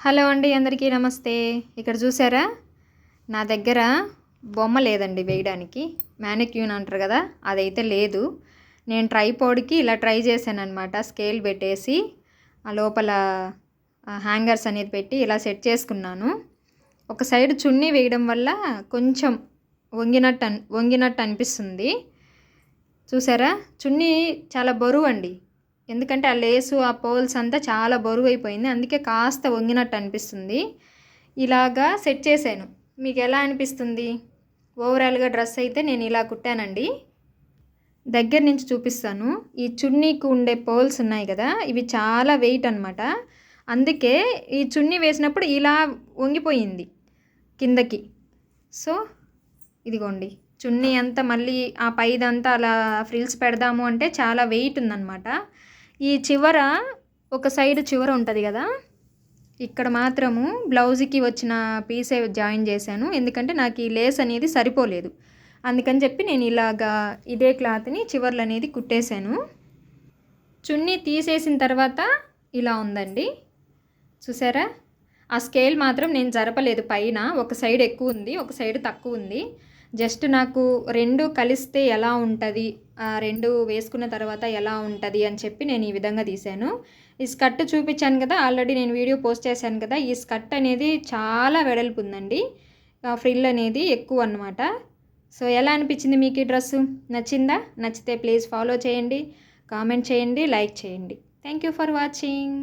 Hello అండి అందరికీ నమస్తే. ఇక్కడ చూసారా? నా దగ్గర బొమ్మ లేదండి వేయడానికి. మ్యానిక్యూన్ అంటారు కదా అదైతే లేదు. నేను ట్రైపోడ్కి ఇలా ట్రై చేశాను అనమాట స్కేల్ పెట్టేసి ఆ లోపల హ్యాంగర్స్ అనేది పెట్టి ఇలా సెట్ చేసుకున్నాను. ఒక సైడ్ చున్నీ వేయడం వల్ల కొంచెం వంగినట్టు వంగినట్టు అనిపిస్తుంది. చూసారా? చున్నీ చాలా బరువు అండి. ఎందుకంటే ఆ లేసు ఆ పోల్స్ అంతా చాలా బరువు అయిపోయింది అందుకే కాస్త వంగినట్టు అనిపిస్తుంది. ఇలాగా సెట్ చేశాను. మీకు ఎలా అనిపిస్తుంది? ఓవరాల్గా డ్రెస్ అయితే నేను ఇలా కుట్టానండి. దగ్గర నుంచి చూపిస్తాను. ఈ చున్నీకి ఉండే పోల్స్ ఉన్నాయి కదా ఇవి చాలా వెయిట్ అనమాట అందుకే ఈ చున్నీ వేసినప్పుడు ఇలా వంగిపోయింది కిందకి. సో ఇదిగోండి. చున్నీ అంతా మళ్ళీ ఆ పైదంతా అలా ఫ్రిల్స్ పెడదాము అంటే చాలా వెయిట్ ఉందన్నమాట. ఈ చివర ఒక సైడ్ చివర ఉంటుంది కదా ఇక్కడ మాత్రము బ్లౌజ్కి వచ్చిన పీసే జాయిన్ చేశాను. ఎందుకంటే నాకు ఈ లేస్ అనేది సరిపోలేదు. అందుకని చెప్పి నేను ఇలాగా ఇదే క్లాత్ని చివర్లు అనేది కుట్టేశాను. చున్నీ తీసేసిన తర్వాత ఇలా ఉందండి. చూసారా? ఆ స్కేల్ మాత్రం నేను జరపలేదు. పైన ఒక సైడ్ ఎక్కువ ఉంది ఒక సైడ్ తక్కువ ఉంది. జస్ట్ నాకు రెండు కలిస్తే ఎలా ఉంటుంది? ఆ రెండు వేసుకున్న తర్వాత ఎలా ఉంటుంది అని చెప్పి నేను ఈ విధంగా తీశాను ఈ స్కర్ట్ చూపించాను కదా ఆల్రెడీ నేను వీడియో పోస్ట్ చేశాను కదా ఈ స్కర్ట్ అనేది చాలా వెడల్పు ఉందండి ఫ్రిల్ అనేది ఎక్కువ అనమాట సో ఎలా అనిపించింది మీకు ఈ డ్రెస్సు? నచ్చిందా? నచ్చితే ప్లీజ్ ఫాలో చేయండి కామెంట్ చేయండి లైక్ చేయండి. Thank you for watching.